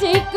ঠিক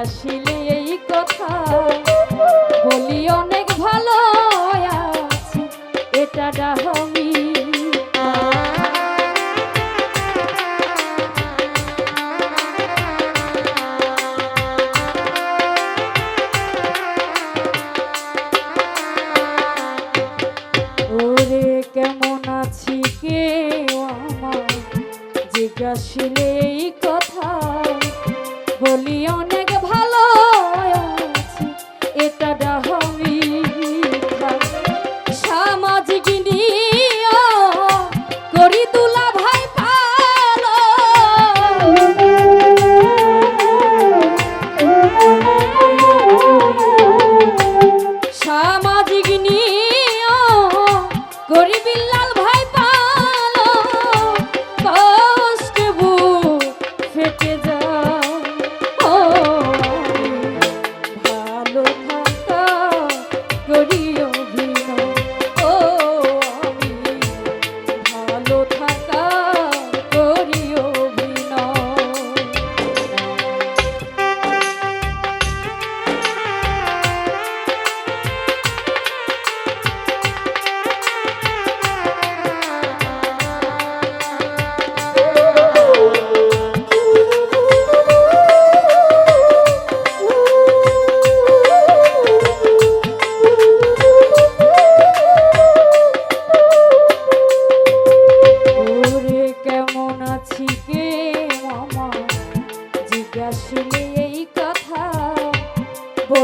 জিজ্ঞাসিলে এই কথা।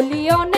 Leon.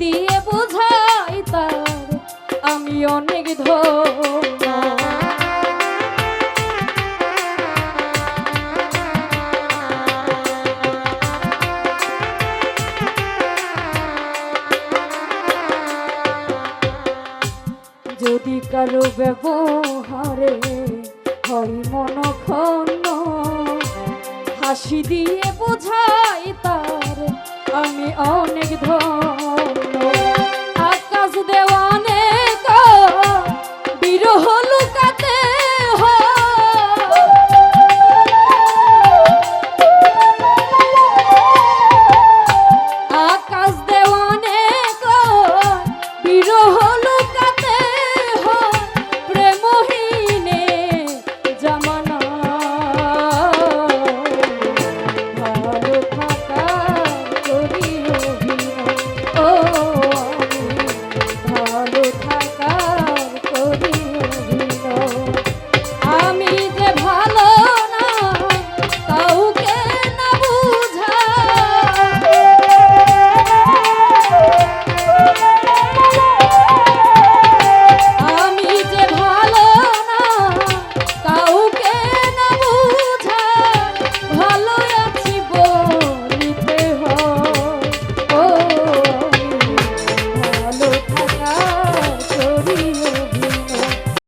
দিয়ে বোঝাই তার, আমি অনেক ধন্য। যদি কারও ব্যবহারে হরি মন খন্ন হাসি দিয়ে বোঝাই তার, আমি অনেক ধর দেওয়া